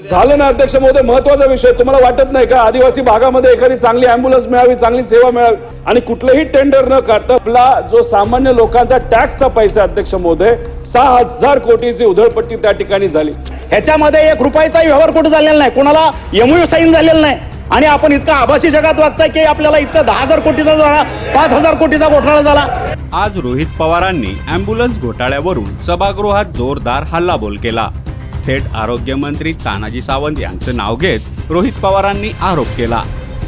झालं ना अध्यक्ष महोदय महत्त्वाचा विषय तुम्हाला वाटत नाही का? आदिवासी भागामध्ये एखादी चांगली अँब्युलन्स मिळावी चांगली सेवा मिळावी आणि कुठलंही टेंडर न काढता आपला जो सामान्य लोकांचा टॅक्सचा पैसा अध्यक्ष महोदय सहा हजार कोटीची उधळपट्टी त्या ठिकाणी झाली. ह्याच्यामध्ये एक रुपयाचाही व्यवहार कुठं झालेला नाही? कोणाला एमयू साईन झालेला नाही. आणि आपण इतका आभासी जगात वागताय की आपल्याला इतका दहा हजार कोटीचा झाला पाच हजार कोटीचा घोटाळा झाला. आज रोहित पवारांनी अँब्युलन्स घोटाळ्यावरून सभागृहात जोरदार हल्लाबोल केला. थेट आरोग्यमंत्री तानाजी सावंत यांचं नाव घेत रोहित पवारांनी आरोप केला.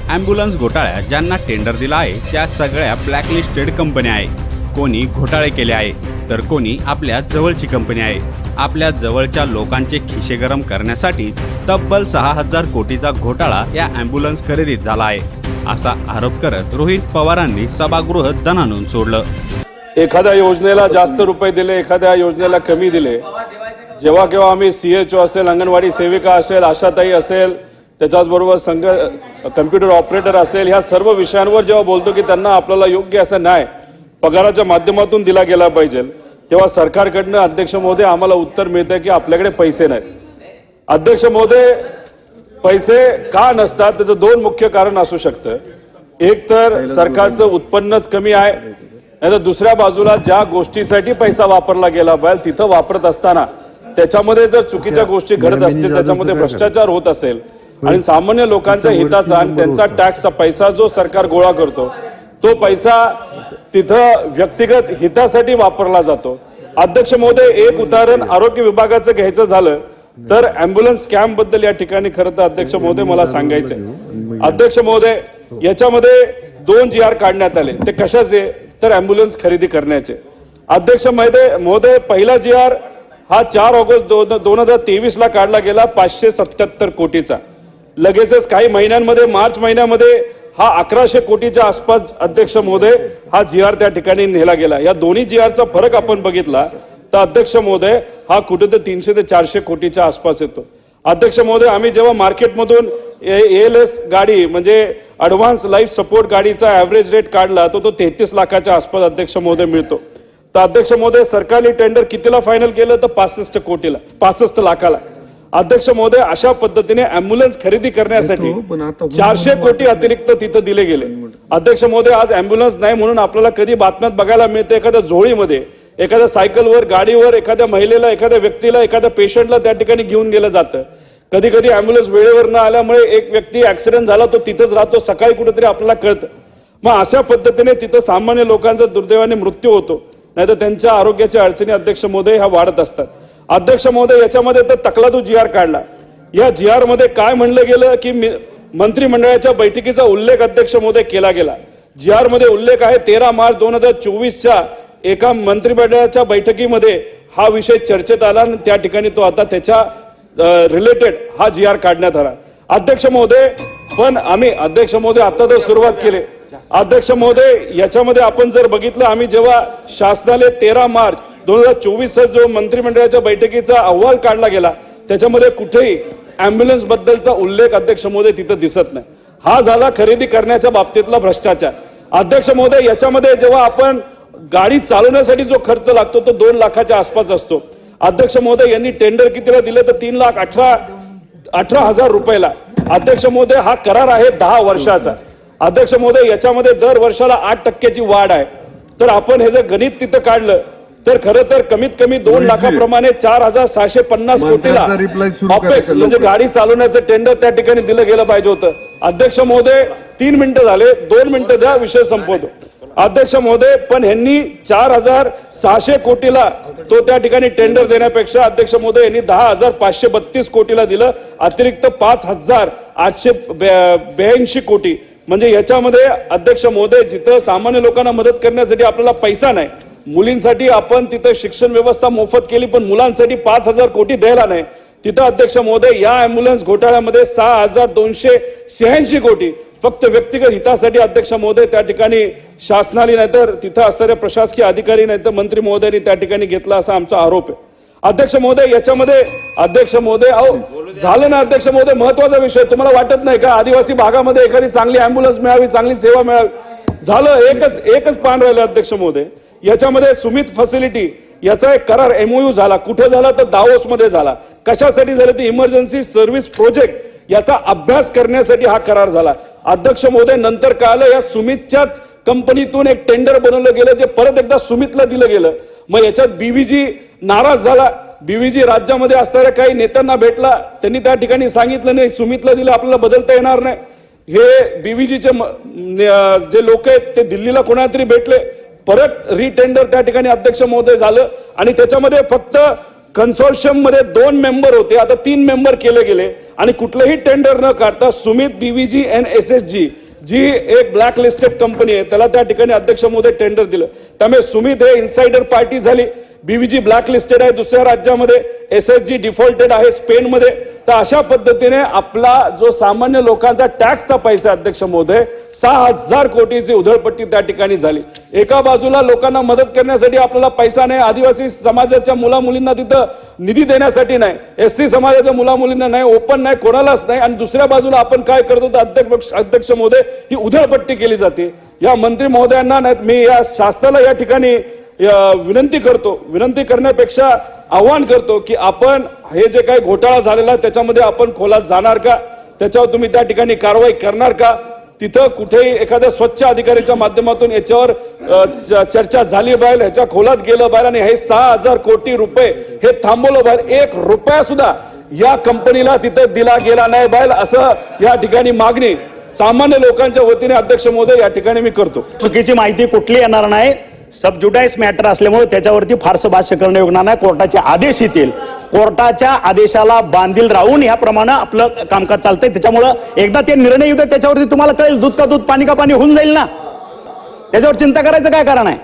ॲम्ब्युलन्स घोटाळ्यात ज्यांना टेंडर दिला आहे त्या सगळ्या ब्लॅकलिस्टेड कंपन्या आहे कोणी घोटाळे केले आहे तर कोणी आपल्या जवळची कंपनी आहे. आपल्या जवळच्या लोकांचे खिसे गरम करण्यासाठी तब्बल सहा हजार कोटीचा घोटाळा या ॲम्ब्युलन्स खरेदीत झाला आहे असा आरोप करत रोहित पवारांनी सभागृह दणानून सोडलं. एखाद्या योजनेला जास्त रुपये दिले एखाद्या योजनेला कमी दिले जेव्हा केव्हा आम्ही सी एच ओ असेल अंगणवाडी सेविका असेल आशाताई असेल त्याच्याचबरोबर संघ कम्प्युटर ऑपरेटर असेल ह्या सर्व विषयांवर जेव्हा बोलतो की त्यांना आपल्याला योग्य असं नाही पगाराच्या माध्यमातून दिला गेला पाहिजे तेव्हा सरकारकडनं अध्यक्ष महोदय आम्हाला उत्तर मिळतं की आपल्याकडे पैसे नाहीत. अध्यक्ष महोदय पैसे का नसतात त्याचं दोन मुख्य कारण असू शकतं. एक तर सरकारचं उत्पन्नच कमी आहे नाहीतर दुसऱ्या बाजूला ज्या गोष्टीसाठी पैसा वापरला गेला पाहिजे तिथं वापरत असताना त्याच्यामध्ये जर चुकीच्या गोष्टी घडत असतील त्याच्यामध्ये भ्रष्टाचार होत असेल आणि सामान्य लोकांच्या हिताचा आणि त्यांचा टॅक्सचा पैसा जो सरकार गोळा करतो तो पैसा तिथं व्यक्तिगत हितासाठी वापरला जातो. अध्यक्ष महोदय एक उदाहरण आरोग्य विभागाचं घ्यायचं झालं तर अँब्युलन्स स्कॅमबद्दल या ठिकाणी खरं तर अध्यक्ष महोदय मला सांगायचंय. अध्यक्ष महोदय याच्यामध्ये दोन जी आर काढण्यात आले. ते कशाचे? तर अँब्युलन्स खरेदी करण्याचे. अध्यक्ष महोदय महोदय पहिला जी आर हा चार ऑगस्ट दोन दोन हजार तेवीस ला काढला गेला पाचशे सत्याहत्तर कोटीचा. लगेचच काही महिन्यांमध्ये मार्च महिन्यामध्ये हा अकराशे कोटीच्या आसपास अध्यक्ष महोदय हा जी आर त्या ठिकाणी नेला गेला. या दोन्ही जी आरचा फरक आपण बघितला तर अध्यक्ष महोदय हा कुठे तर तीनशे ते चारशे कोटीच्या आसपास येतो. अध्यक्ष महोदय आम्ही जेव्हा मार्केटमधून एल एस गाडी म्हणजे ॲडव्हान्स लाईफ सपोर्ट गाडीचा ॲव्हरेज रेट काढला तो तो तेहतीस लाखाच्या आसपास अध्यक्ष महोदय मिळतो. तर अध्यक्ष महोदय सरकारने टेंडर कितीला फायनल केलं? तर पासष्ट कोटीला पासष्ट लाखाला. अध्यक्ष महोदय अशा पद्धतीने अँब्युलन्स खरेदी करण्यासाठी चारशे कोटी अतिरिक्त तिथं दिले गेले. अध्यक्ष महोदय आज अँब्युलन्स नाही म्हणून आपल्याला कधी बातम्यात बघायला मिळते? एखाद्या झोळीमध्ये एखाद्या सायकलवर गाडीवर एखाद्या महिलेला एखाद्या व्यक्तीला एखाद्या पेशंटला त्या ठिकाणी घेऊन गेलं जातं. कधी कधी अँब्युलन्स वेळेवर न आल्यामुळे एक व्यक्ती ऍक्सिडेंट झाला तो तिथंच राहतो सकाळी कुठेतरी आपल्याला कळतं. मग अशा पद्धतीने तिथं सामान्य लोकांचा दुर्दैवाने मृत्यू होतो. नाहीतर त्यांच्या आरोग्याच्या अडचणी अध्यक्ष महोदय ह्या वाढत असतात. अध्यक्ष महोदय याच्यामध्ये तर तकला तू जी आर काढला. या जी आरमध्ये काय म्हणलं गेलं की मंत्रिमंडळाच्या बैठकीचा उल्लेख अध्यक्ष महोदय केला गेला. जी आरमध्ये उल्लेख आहे तेरा मार्च दोन हजार चोवीसच्या एका मंत्रिमंडळाच्या बैठकीमध्ये हा विषय चर्चेत आला आणि त्या ठिकाणी तो आता त्याच्या रिलेटेड हा जी आर काढण्यात आला. अध्यक्ष महोदय पण आम्ही अध्यक्ष महोदय आता तर सुरुवात केली. अध्यक्ष महोदय याच्यामध्ये आपण जर बघितलं आम्ही जेव्हा शासनाने तेरा मार्च दोन हजार चोवीसचा जो मंत्रिमंडळाच्या बैठकीचा अहवाल काढला गेला त्याच्यामध्ये कुठेही अँब्युलन्स बद्दलचा उल्लेख अध्यक्ष महोदय तिथं दिसत नाही. हा झाला खरेदी करण्याच्या बाबतीतला भ्रष्टाचार. अध्यक्ष महोदय याच्यामध्ये जेव्हा आपण गाडी चालवण्यासाठी जो खर्च लागतो तो दोन लाखाच्या आसपास असतो. अध्यक्ष महोदय यांनी टेंडर कितीला दिले तर तीन लाख अठरा अठरा हजार रुपयाला. अध्यक्ष महोदय हा करार आहे दहा वर्षाचा. अध्यक्ष महोदय याच्यामध्ये दर वर्षाला आठ टक्क्याची वाढ आहे. तर आपण हे जर गणित तिथं काढलं तर खरं तर कमीत कमी दोन लाखाप्रमाणे चार हजार सहाशे पन्नास कोटीला म्हणजे? गाडी चालवण्याचं टेंडर त्या ठिकाणी दिलं गेलं पाहिजे होतं. अध्यक्ष महोदय तीन मिनिटं झाले दोन मिनिटं द्या विषय संपवतो. अध्यक्ष महोदय पण ह्यांनी चार हजार सहाशे कोटीला तो त्या ठिकाणी टेंडर देण्यापेक्षा अध्यक्ष महोदय यांनी दहा हजार पाचशे बत्तीस कोटीला दिलं. अतिरिक्त पाच हजार आठशे ब्याऐंशी कोटी. म्हणजे याच्यामध्ये अध्यक्ष महोदय जिथं सामान्य लोकांना मदत करण्यासाठी आपल्याला पैसा नाही मुलींसाठी आपण तिथं शिक्षण व्यवस्था मोफत केली पण मुलांसाठी पाच हजार कोटी द्यायला नाही. तिथं अध्यक्ष महोदय या अँब्युलन्स घोटाळ्यामध्ये सहा हजार दोनशे शहाऐंशी कोटी. फक्त व्यक्तिगत हितासाठी अध्यक्ष महोदय त्या ठिकाणी शासनाने नाहीतर तिथं असणाऱ्या प्रशासकीय अधिकारी नाहीतर मंत्री महोदयांनी त्या ठिकाणी घेतला असा आमचा आरोप आहे. अध्यक्ष महोदय याच्यामध्ये अध्यक्ष महोदय अहो झालं ना अध्यक्ष महोदय महत्त्वाचा विषय तुम्हाला वाटत नाही का? आदिवासी भागामध्ये एखादी चांगली अँब्युलन्स मिळावी चांगली सेवा मिळावी? झालं एकच एकच पान राहिलं अध्यक्ष महोदय. याच्यामध्ये सुमित फॅसिलिटी याचा एक करार एमओयू झाला. कुठे झाला तर दावोसमध्ये झाला. कशासाठी झालं ते इमर्जन्सी सर्व्हिस प्रोजेक्ट याचा अभ्यास करण्यासाठी हा करार झाला. अध्यक्ष महोदय नंतर कळालं या सुमितच्याच कंपनीतून एक टेंडर बनवलं गेलं जे परत एकदा सुमितला दिलं गेलं. मग याच्यात बीबीजी नाराज झाला. बीव्हीजी राज्यामध्ये असणाऱ्या काही नेत्यांना भेटला. त्यांनी त्या ठिकाणी सांगितलं नाही सुमितला दिलं आपल्याला बदलता येणार नाही. हे बीव्हीजीचे जे लोक आहेत ते दिल्लीला कोणाला तरी भेटले. परत रिटेंडर त्या ठिकाणी अध्यक्ष महोदय झालं. आणि त्याच्यामध्ये फक्त कन्सोर्शियममध्ये दोन मेंबर होते. आता तीन मेंबर केले गेले. आणि कुठलंही टेंडर न काढता Sumit BVG N S S G G एक ब्लॅक लिस्टेड कंपनी आहे त्याला त्या ठिकाणी अध्यक्ष महोदय टेंडर दिलं. त्यामुळे सुमित हे इन्साइडर पार्टी झाली. बीव्हीजी ब्लॅक लिस्टेड आहे दुसऱ्या राज्यामध्ये. एस एस जी डिफॉल्टेड आहे स्पेनमध्ये. तर अशा पद्धतीने आपला जो सामान्य लोकांचा टॅक्सचा पैसा अध्यक्ष महोदय सहा हजार कोटीची उधळपट्टी त्या ठिकाणी झाली. एका बाजूला लोकांना मदत करण्यासाठी आपल्याला पैसा नाही आदिवासी समाजाच्या मुला मुलींना तिथं निधी देण्यासाठी नाही एस सी समाजाच्या मुला मुलींना नाही ओपन नाही कोणालाच नाही. आणि दुसऱ्या बाजूला आपण काय करतो तर अध्यक्ष अध्यक्ष महोदय ही उधळपट्टी केली जाते. या मंत्री महोदयांना नाहीत मी या शास्त्राला या ठिकाणी विनंती करतो विनंती करण्यापेक्षा आव्हान करतो की आपण हे जे काही घोटाळा झालेला आहे, त्याच्यामध्ये आपण खोलात जाणार का? त्याच्यावर तुम्ही त्या ठिकाणी कारवाई करणार का? तिथं कुठेही एखाद्या स्वच्छ अधिकाऱ्याच्या माध्यमातून याच्यावर चर्चा झाली बाहेर ह्याच्या खोलात गेलं बाहेर आणि हे सहा हजार कोटी रुपये हे थांबवलं बाहेर एक रुपया सुद्धा या कंपनीला तिथं दिला गेला नाही बाहेर असं या ठिकाणी मागणी सामान्य लोकांच्या वतीने अध्यक्ष महोदय या ठिकाणी मी करतो. चुकीची माहिती कुठली येणार नाही. सबज्युडाईस मॅटर असल्यामुळे त्याच्यावरती फारसं भाष्य करणं योगणार नाही. कोर्टाचे आदेश येतील. कोर्टाच्या आदेशाला बांधील राहून ह्याप्रमाणे आपलं कामकाज चालतंय. त्याच्यामुळं एकदा ते निर्णय येऊ त्याच्यावरती तुम्हाला कळेल दूध का दूध पाणी का पाणी होऊन जाईल ना. त्याच्यावर चिंता करायचं काय कारण आहे?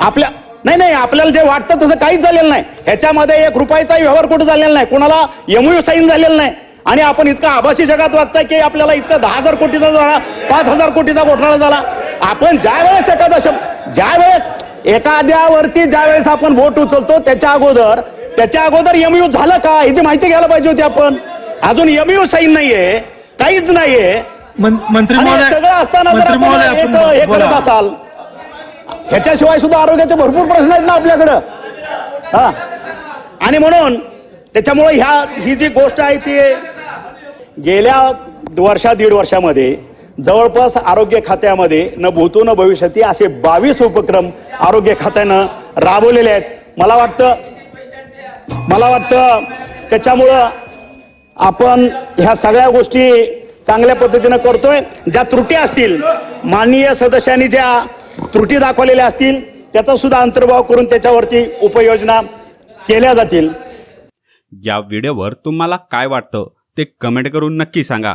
आपल्या नाही नाही आपल्याला जे वाटतं तसं काहीच झालेलं नाही. ह्याच्यामध्ये एक रुपयाचा व्यवहार कुठं झालेला नाही. कोणाला एमयू साईन झालेलं नाही. आणि आपण इतका आभासी जगात वागताय की आपल्याला इतका दहा हजार कोटीचा झाला पाच हजार कोटीचा घोटाळा झाला. आपण ज्या वेळेस एखादा शब्द ज्या वेळेस एखाद्यावरती ज्या वेळेस आपण वोट उचलतो त्याच्या अगोदर त्याच्या अगोदर एमयू झालं का? ह्याची माहिती घ्यायला पाहिजे होती आपण. अजून एमयू साईन नाहीये काहीच नाहीये. मंत्री सगळं असताना जर हे करत. असाल ह्याच्याशिवाय सुद्धा आरोग्याचे भरपूर प्रश्न आहेत ना आपल्याकडं. हा. आणि म्हणून त्याच्यामुळे ह्या ही जी गोष्ट आहे ती गेल्या वर्षा दीड वर्षामध्ये जवळपास आरोग्य खात्यामध्ये न भूतो न भविष्यती असे बावीस उपक्रम आरोग्य खात्यानं राबवलेले आहेत. मला वाटतं मला वाटतं त्याच्यामुळं आपण ह्या सगळ्या गोष्टी चांगल्या पद्धतीनं करतोय. ज्या त्रुटी असतील माननीय सदस्यांनी ज्या त्रुटी दाखवलेल्या असतील त्याचा सुद्धा अंतर्भाव करून त्याच्यावरती उपाययोजना केल्या जातील. या व्हिडिओवर तुम्हाला काय वाटतं ते कमेंट करून नक्की सांगा.